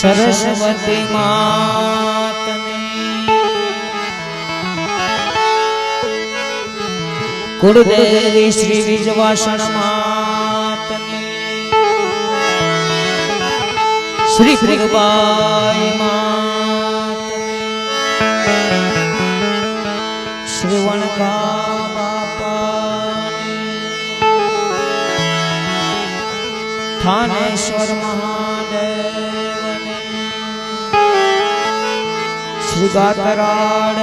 સરસ્વતી માતની. કુળદેવી શ્રી વિજવાસણ માતની. શ્રી ફ્રીબાઈ માતની. શ્રી વણકા થાનેશ્વર મહાદેવની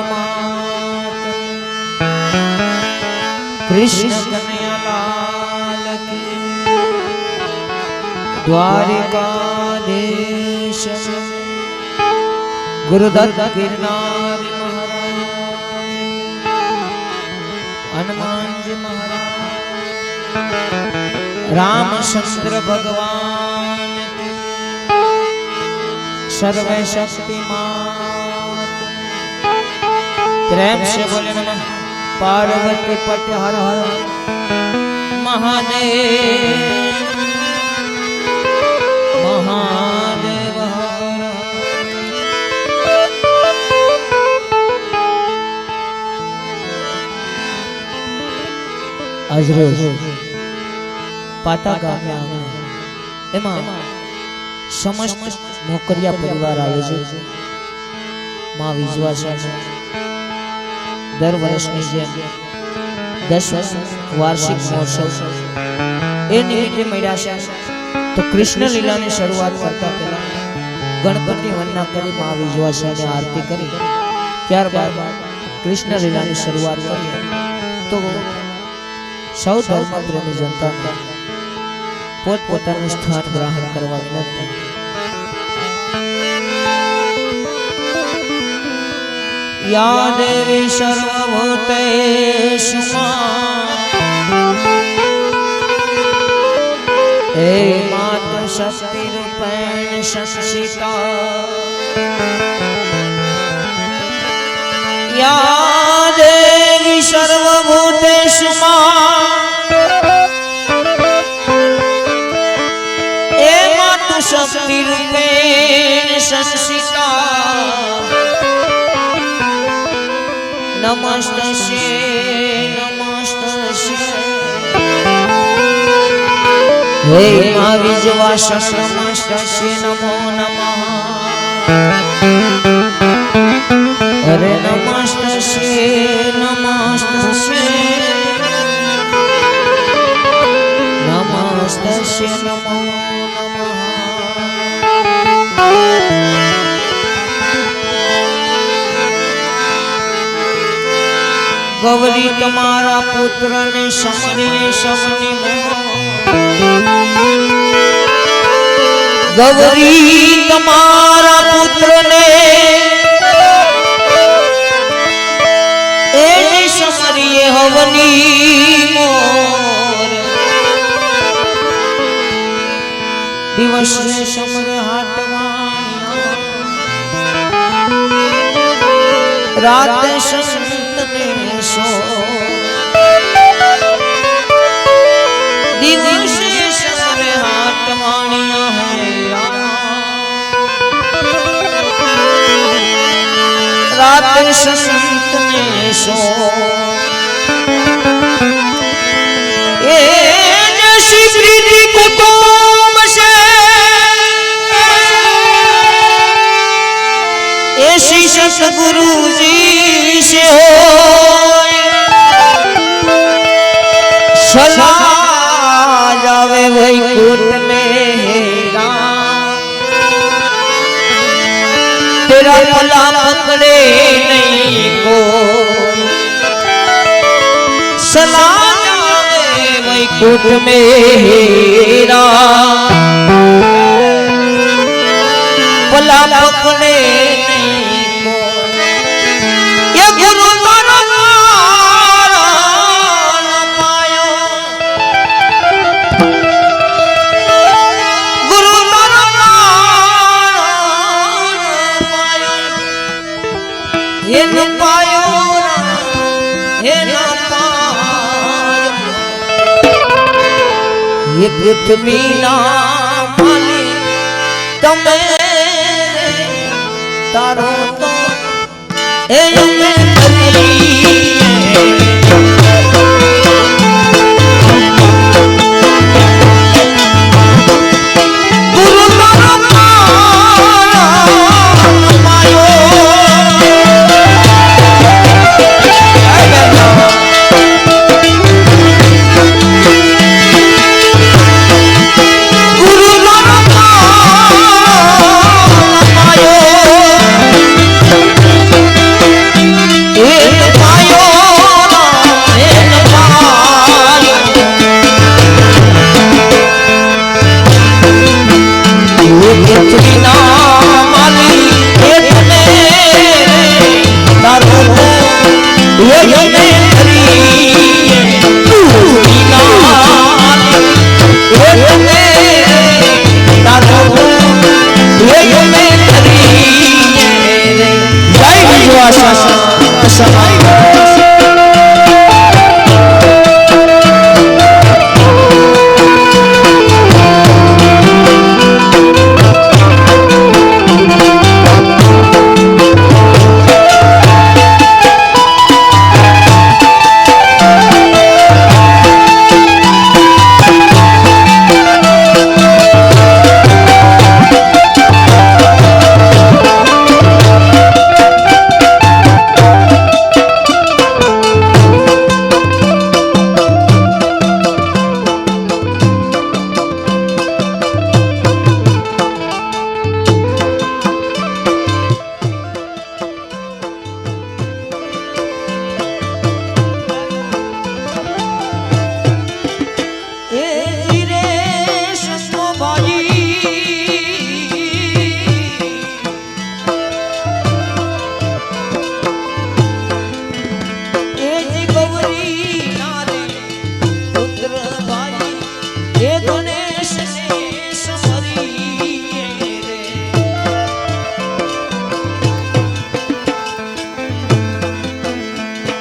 માતની કૃષ્ણ કનૈયાલાલ દ્વારિકાધીશ ગુરુદત્ત ગિરનાર મહારાજ હનુમાનજી મહારાજ રામચંદ્ર ભગવાન સર્વે શક્તિમાન પ્રેમ से बोले नमः पार्वती पट हर हर महादेव महादेव हर આજરોજ પાતા ગામે આવીને એમાં સમસ્ત નોકરિયા પરિવાર આવ્યો છે માં વિજવાસા દર વર્ષની જેમ દસ વાર્ષિક મહોત્સવ એ નિમિત્તે મળ્યા છે. તો કૃષ્ણ લીલાની શરૂઆત કરતા પહેલા ગણપતિ વંદના કરી મા વિજવાસાની આરતી કરી. ત્યારબાદ કૃષ્ણ લીલાની શરૂઆત કરી તો સૌ ધર્મ પ્રેમી જનતા પોતપોતાનું સ્થાન ગ્રહણ કરવા વિનંતી. યા દેવી સર્વભૂતેષુ હે માત શક્તિ રૂપેણ સંસિતા યા દેવી સર્વભૂતેષુ એ માત શક્તિ રૂપેણ સંસિતા નમસ્ત છે નમસ્ત છે હે મા વિજવાસ નમસ્ત છે નમો નમઃ અરે નમસ્ત તમારા પુત્રને સમરીએ સમની ગૌરી, તમારા પુત્રને એને સમરીએ હવની મોર. દિવસે સમર હાટવાણિયા રાતે સંતને દિવસો દિવસે સવારે હાથ માણ્યા હૈ રાત સંતને સો એ જશી वैकुंठ में राम तेरा भला पकड़े नहीं को सला जावे वैकुंठ में राम भला पकड़े रुक्मीना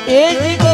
એ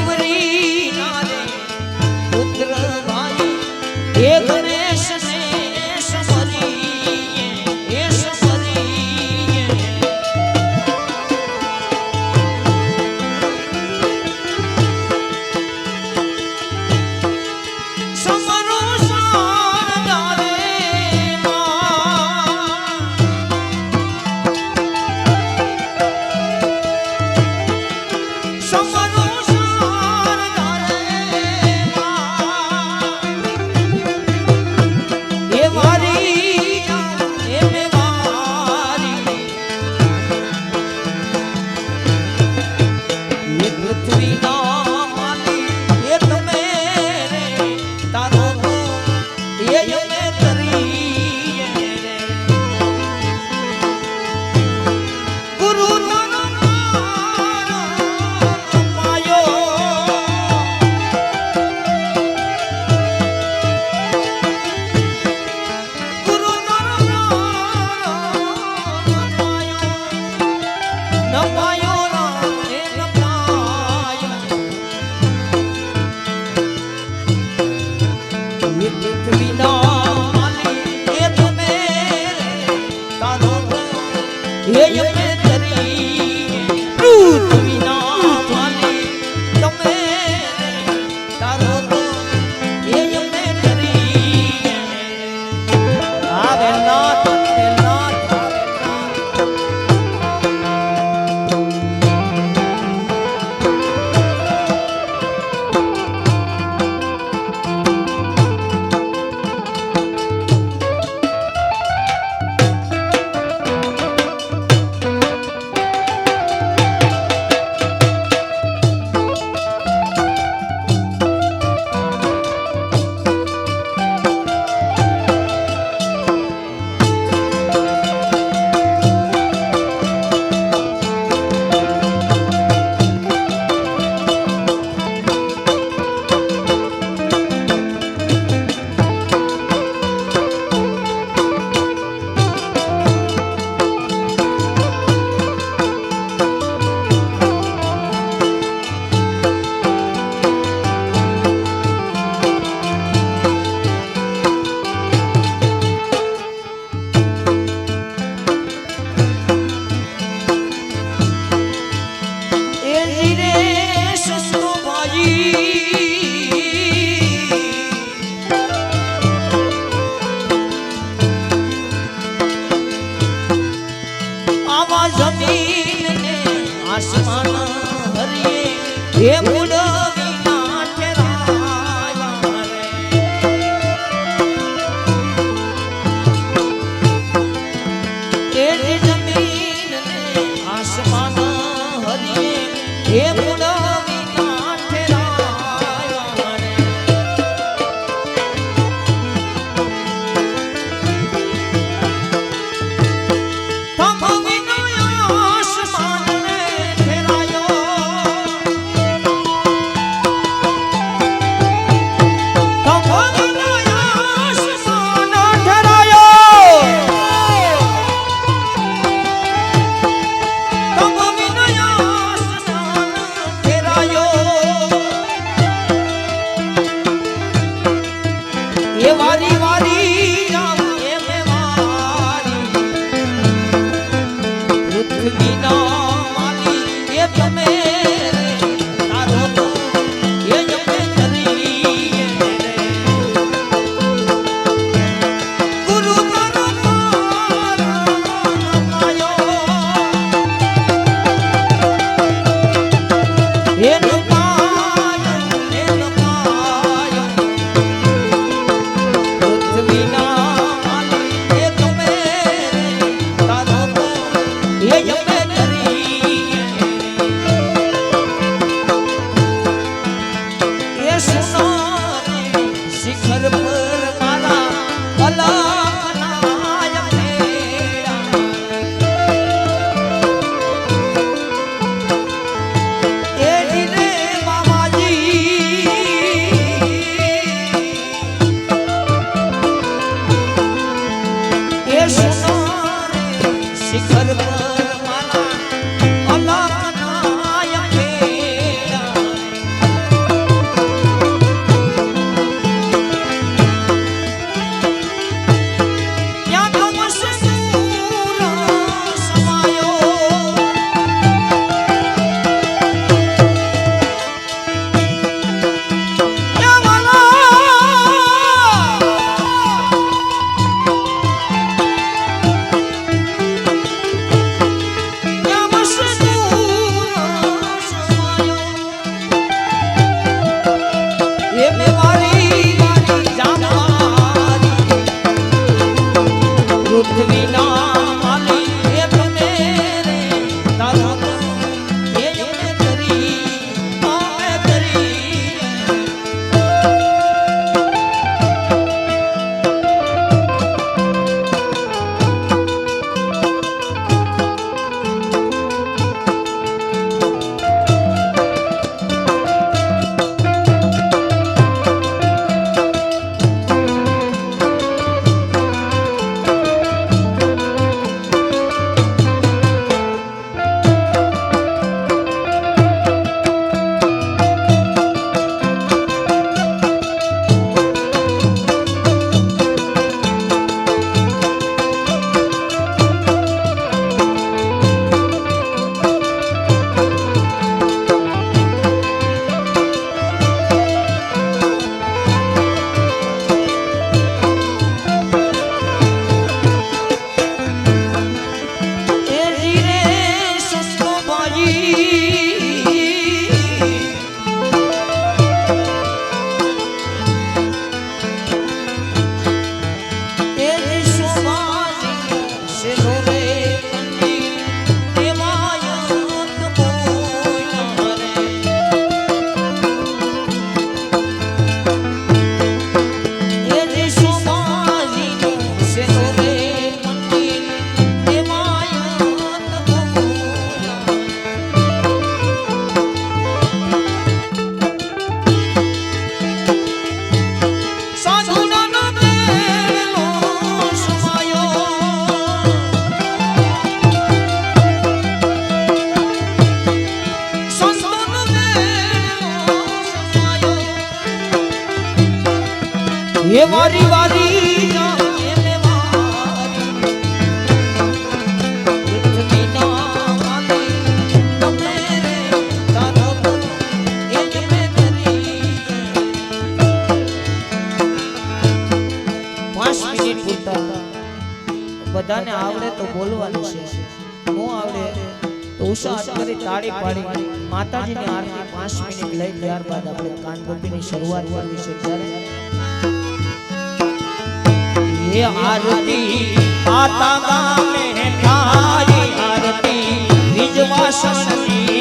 મારી વારી બધાને આવડે તો બોલવાનું છે. નો આવડે તો ઉષા કરી તાળી પાડી માતાજીની આરતી પાંચ મિનિટ લઈ ત્યારબાદ આપણે કાનગોપીની શરૂઆત કરવી છે. ત્યારે હે આરતી આતા ગામે થાય આરતી નિજ વાસની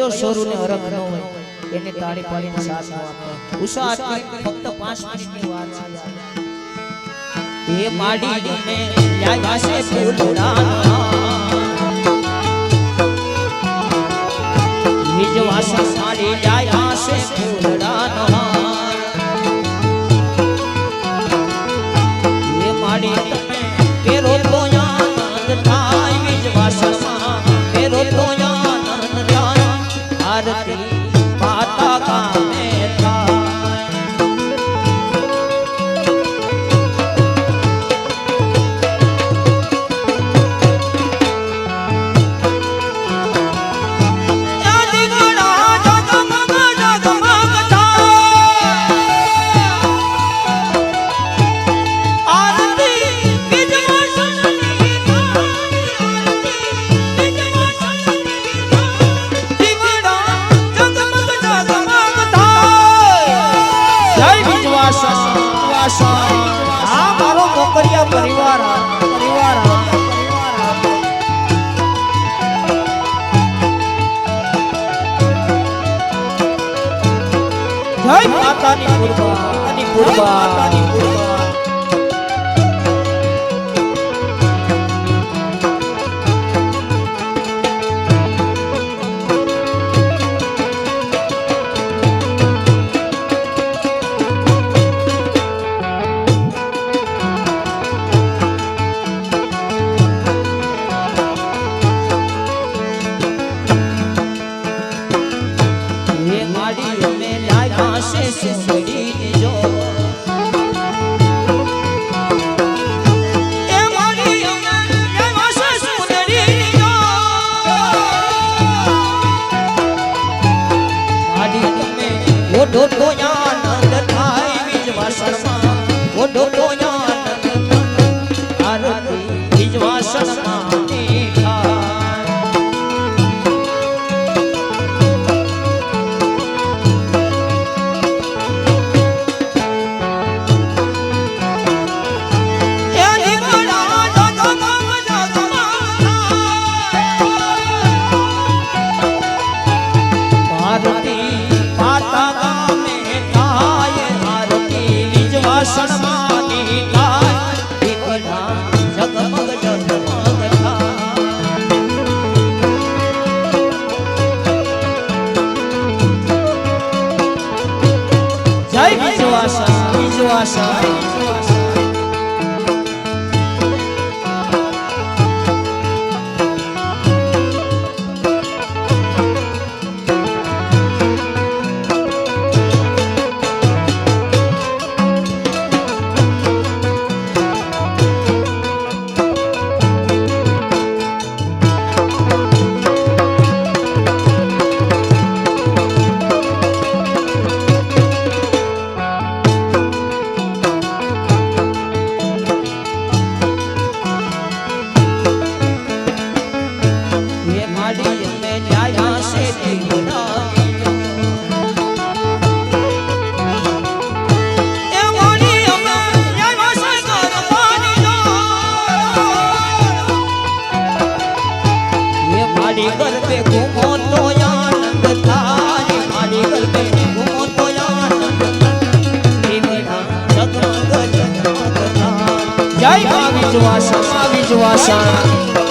કયો સોરુને અરખ ન હોય. એને તાળી પાડીને સાથ આપો. ઉષા આત્મિક ફક્ત 5 મિનિટની વાત છે. એ માડી ને યાદ આશે ફૂલડાના વિજવાસા માડી યાદ આશે ફૂલડાના Tata. Thank you. વિજવાસા વિજવાસા આરતી